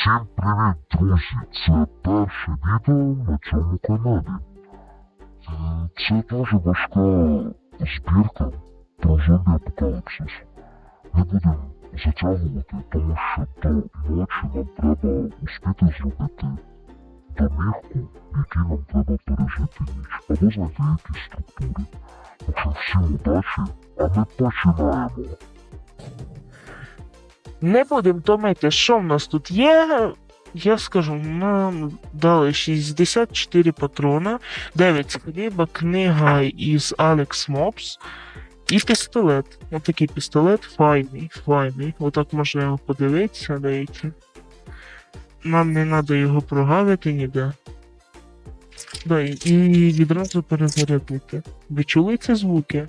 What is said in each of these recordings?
Всім привіт, друзі! Це перше відео на цьому каналі. І Це дуже важка збірка про зомбі апокаліпсис. Не будемо затягувати, тому що до ночі нам треба успіти зробити домівку, в якій нам треба пережити ніч, або знайти якісь структури. Так що всім удачі, а ми починаємо. Не будемо томити, що в нас тут є. Я скажу, нам дали 64 патрона, 9 з хліба, книга із Alex Mobs і пістолет. Отакий пістолет файний, файний. Отак можна його подивитися, деякі. Нам не треба його прогавити ніде. Да, і відразу перезарядити. Ви чули ці звуки?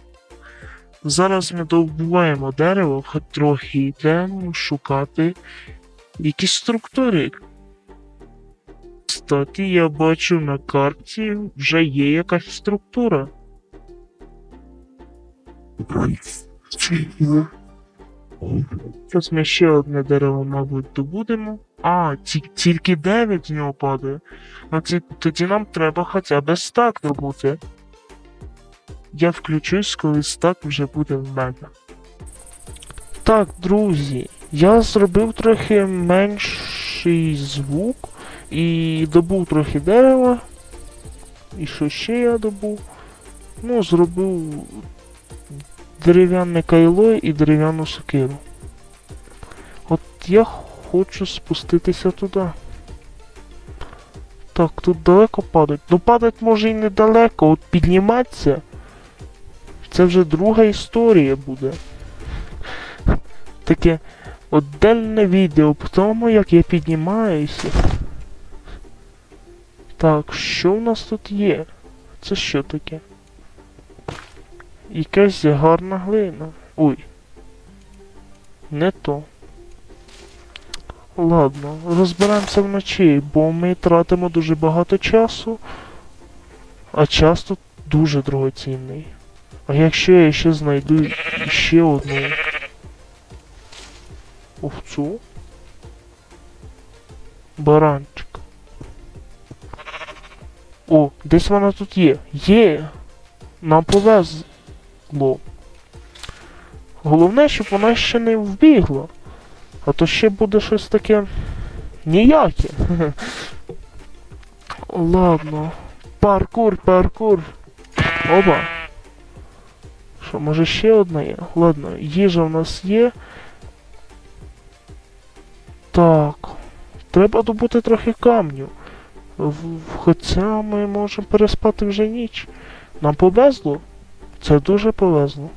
Зараз ми довбуваємо дерево, хоч трохи йдемо шукати якісь структури. Кстати, я бачу на карті вже є якась структура. Зараз ми ще одне дерево, мабуть, добудемо. А, ті- тільки 9 з нього падає. Тоді нам треба хоча б стак добути. Я включусь, коли стак вже буде в мене. Так, друзі, я зробив трохи менший звук і добув трохи дерева. І що ще я добув? Ну, зробив дерев'яне кайло і дерев'яну сокиру. От я хочу спуститися туди. Так, тут далеко падать. Ну падать може і недалеко, от підніматися. Це вже друга історія буде. Таке отдельне відео по тому, як я піднімаюся. Так, що в нас тут є? Це що таке? Якась гарна глина. Ой. Не то. Ладно, розберемося вночі, бо ми тратимо дуже багато часу, а час тут дуже дорогоцінний. А якщо я ще знайду ще одну овцу? Баранчик. О, десь вона тут є. Є! Нам повезло. Головне, щоб вона ще не вбігла. А то ще буде щось таке ніяке. Ладно. Паркур, паркур. Оба. Що, може ще одна є? Ладно, їжа в нас є. Так. Треба добути трохи камню. Хоча ми можемо переспати вже ніч. Нам повезло? Це дуже повезло.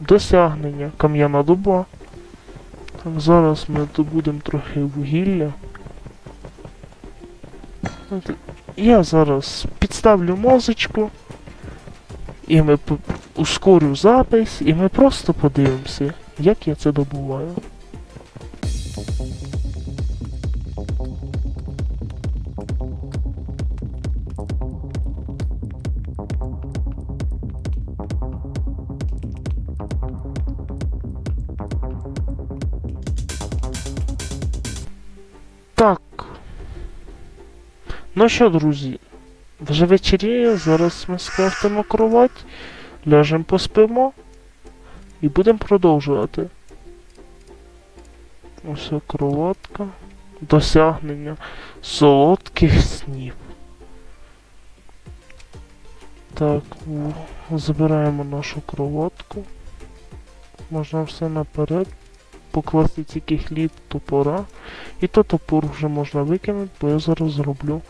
Досягнення. Кам'яна дуба. Так, зараз ми добудемо трохи вугілля. Я зараз підставлю мозочку. І ми ускорю запис, і ми просто подивимося, як я це добуваю. Так. Ну що, друзі, вже вечеріє, зараз ми скрафтимо кровать, ляжемо поспимо і будемо продовжувати. Ось кроватка. Досягнення солодких снів. Так, забираємо нашу кроватку. Можна все наперед. Покласти тільки хліб топора. І то топор вже можна викинути, бо я зараз зроблю.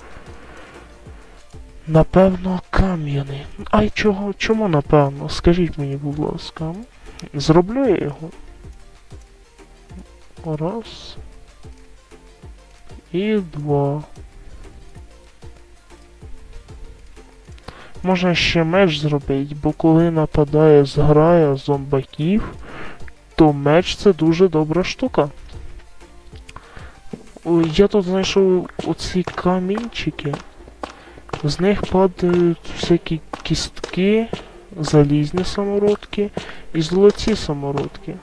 Напевно, кам'яний. Ай, чого? Чому напевно? Скажіть мені, будь ласка. Зроблю я його. Раз. І два. Можна ще меч зробити, бо коли нападає зграя зомбаків, то меч це дуже добра штука. Ой, я тут знайшов оці камінчики. З них падають всякі кістки, залізні самородки і золоті самородки.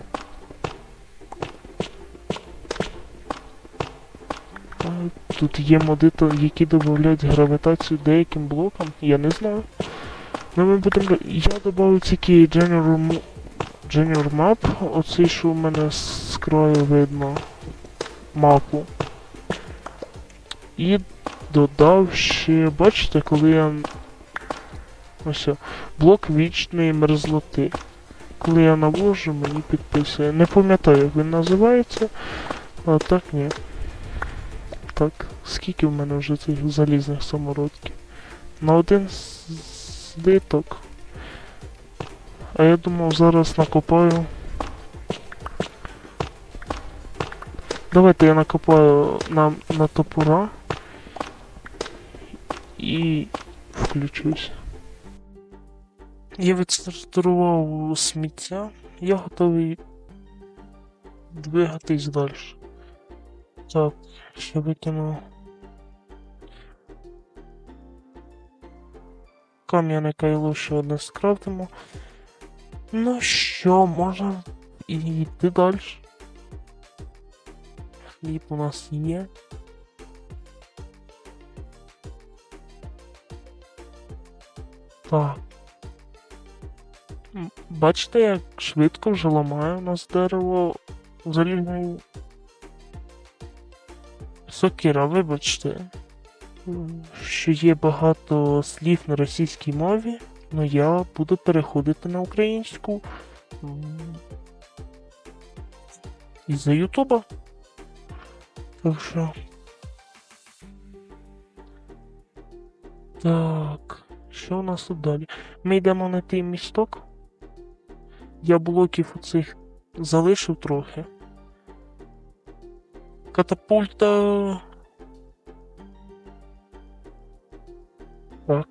Тут є моди, які додають гравітацію деяким блокам, я не знаю. Ну ми будемо. Я додав тільки General, General Map, оцей, що у мене з краю видно мапу. І додав ще, бачите, коли я. Ось, блок вічної мерзлоти. Коли я навожу, мені підписує. Не пам'ятаю, як він називається. А так ні. Так, скільки в мене вже цих залізних самородків? На один злиток. А я думав зараз накопаю. Давайте я накопаю на, на топора. І включусь. Я відсортував сміття. Я готовий двигатись далі. Так, ще викину. Кам'яне кайло ще одне скрафтимо. Ну що, можна і йти далі. Хліб у нас є. Так. Бачите, як швидко вже ламає у нас дерево залізної сокира, вибачте, що є багато слів на російській мові, але я буду переходити на українську із-за Ютуба. Так що. Так, що у нас тут далі? Ми йдемо на той місток. Я блоків оцих залишив трохи. Катапульта. Так.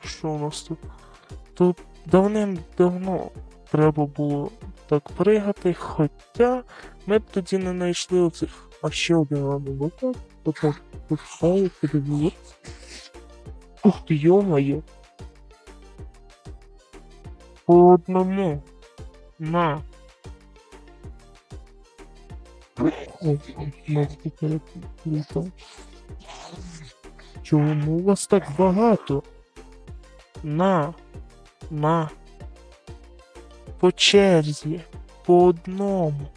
Що у нас тут? Тут давним-давно треба було так пригати, хоча ми б тоді не знайшли оцих. А ще один ладно, так? Потім поставити, подивіться. Ух ти, йо-моє. По одному. На. Ножки переплутав. Чому у вас так багато? На. На. По черзі. По одному.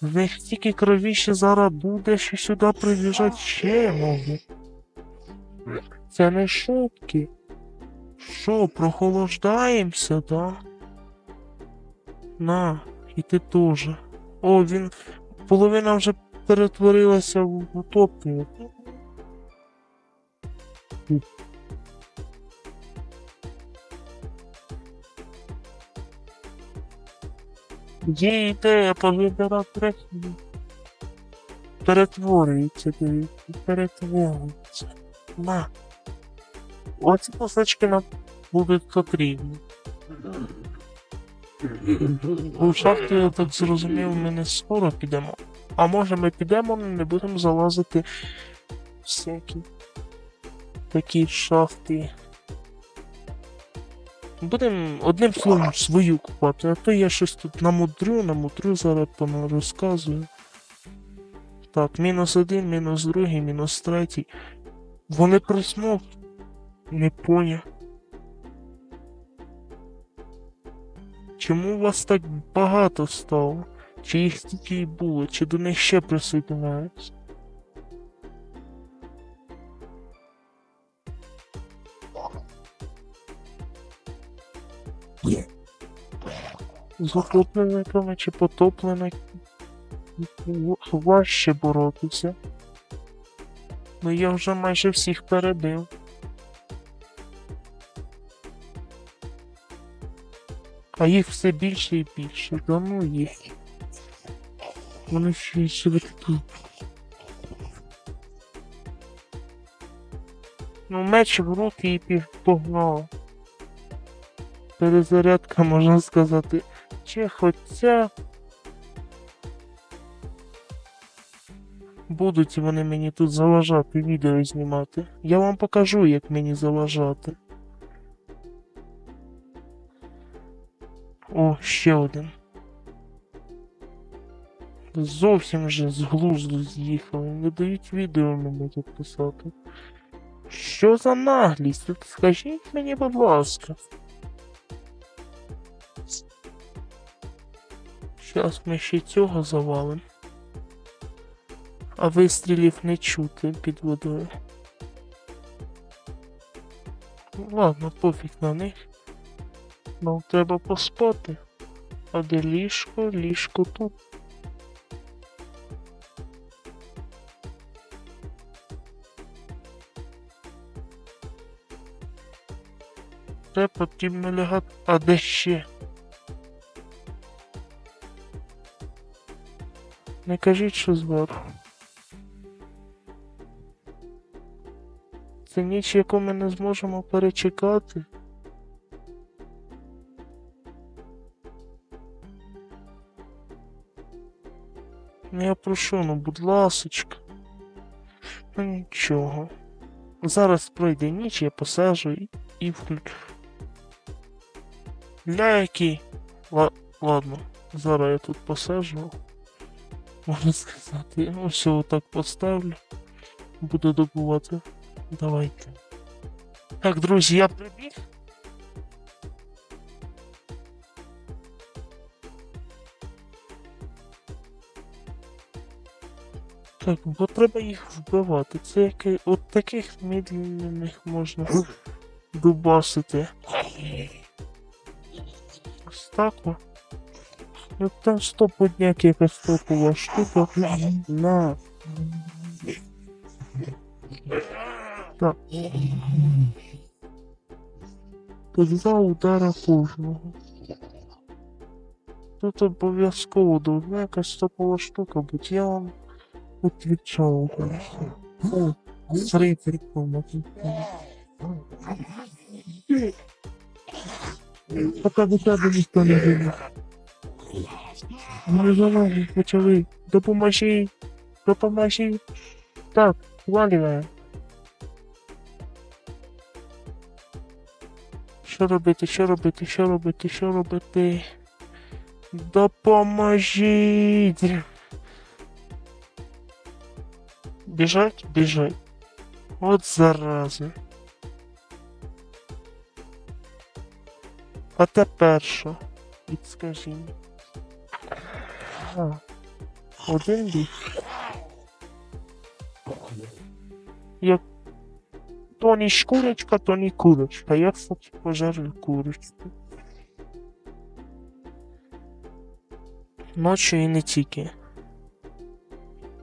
В них стільки кровіше зараз буде, що сюди прибіжать ще можуть. Це не шутки. Що, прохолоджаємося, да? На, і ти теж. О, він. Половина вже перетворилася в утопню. Ідея повибирати речі. Перетворюється, дивіться, перетворюється. На. Оці кусочки нам будуть потрібні. У шахту, я так зрозумів, ми не скоро підемо. А може ми підемо, але не будемо залазити всякі такі шахти. Будемо одним словом свою купати, а то я щось тут намудрю, намудрю, зараз розказую. Так, мінус один, мінус другий, мінус третій. Вони присмов. Не поняв. Чому у вас так багато стало? Чи їх стільки й було, чи до них ще присоединяються? З утопленниками чи потопленниками важче боротися. Ну я вже майже всіх перебив. А їх все більше і більше. Да ну їх. Вони ще швидкі. Ну, меч в руки і погнав. Перезарядка, можна сказати. Чи хоча. Будуть вони мені тут заважати відео знімати. Я вам покажу, як мені заважати. О, ще один. Зовсім вже з глузду з'їхали. Не дають відео мені записати. Що за наглість? Скажіть мені, будь ласка. Щас ми ще цього завалим. А вистрілів не чути під водою. Ладно, пофіг на них. Нам треба поспати. А де ліжко? Ліжко тут. Це потрібно лягати. А де ще? Не кажіть, що зверху. Це ніч, яку ми не зможемо перечекати. Ну я прошу, ну будь ласочка. Ну нічого. Зараз пройде ніч, я посажу і, і включу. Ляки. Ла... Ладно, зараз я тут посажу. Можна сказати, ось отак поставлю. Буду добувати. Давайте. Так, друзі, я прибіг. Так, бо треба їх вбивати. Це яке от таких медленних можна дубасити. Ось так о. Ну там стопудняк якась топова штука. На. Так. По два удара кожного. Тут обов'язково должна якась топова штука бути. Я вам отвечал. О, смотри, прикольно. Пока до тебе ніхто не вийде. Ми залазимо, почали. Допоможи. Допоможи. Так, валюємо. Що робити, що робити, що робити, що робити? Допоможіть! Біжать, біжать. От зарази. А тепер що? Підскажи. А, один біг. Як то не шкурочка, то не курочка. Я, кстати, пожарю курочку. Ночі і не тільки.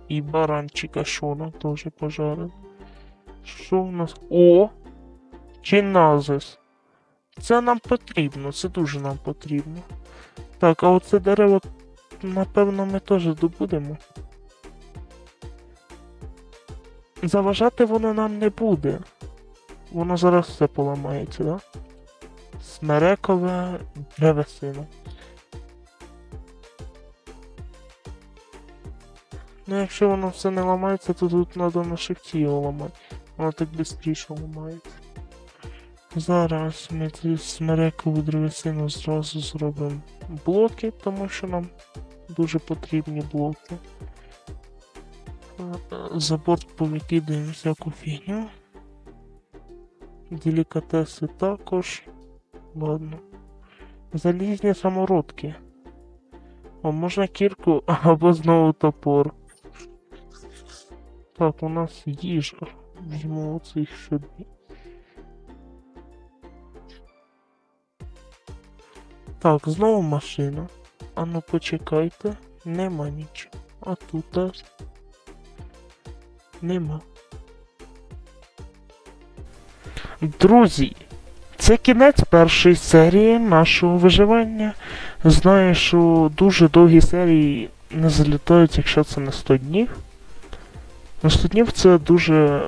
І баранчика шона теж пожарив. Що в нас? О! Чиназис. Це нам потрібно, це дуже нам потрібно. Так, а оце дерево, напевно, ми теж добудемо. Заважати воно нам не буде. Воно зараз все поламається, да? Смерекове древесина. Ну, якщо воно все не ламається, то тут треба на шифті його ламати. Воно так швидше ламається. Зараз ми цю смерекову древесину зразу зробимо блоки, тому що нам дуже потрібні блоки. Е, За борт повикидаємо всяку фігню. Делікатеси також. Ладно. Залізні самородки. О, можна кірку або знову топор. Так, у нас їжа. Візьмемо цих собі. Так, знову машина. А ну почекайте. Нема нічого. А тут. Нема. Друзі, це кінець першої серії нашого виживання. Знаю, що дуже довгі серії не залітають, якщо це не 100 днів. На 100 днів це дуже,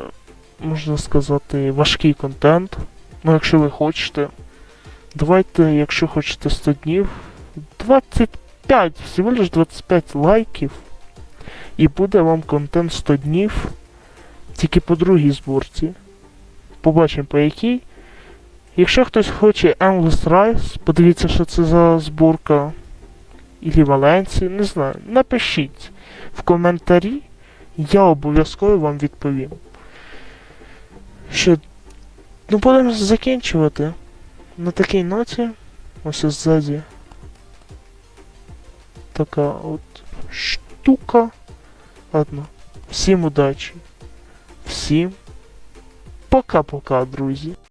можна сказати, важкий контент. Ну, якщо ви хочете. Давайте, якщо хочете 100 днів, 25, всього лиш 25 лайків. І буде вам контент 100 днів. Тільки по другій зборці. Побачимо по якій. Якщо хтось хоче Endless Rise, подивіться, що це за зборка. Ілі Валенції, не знаю. Напишіть в коментарі, я обов'язково вам відповім. Що, ну будемо закінчувати. На такій ноті. Ось ззаді. Така от штука. Ладно. Всім удачі. Всім пока-пока, друзі.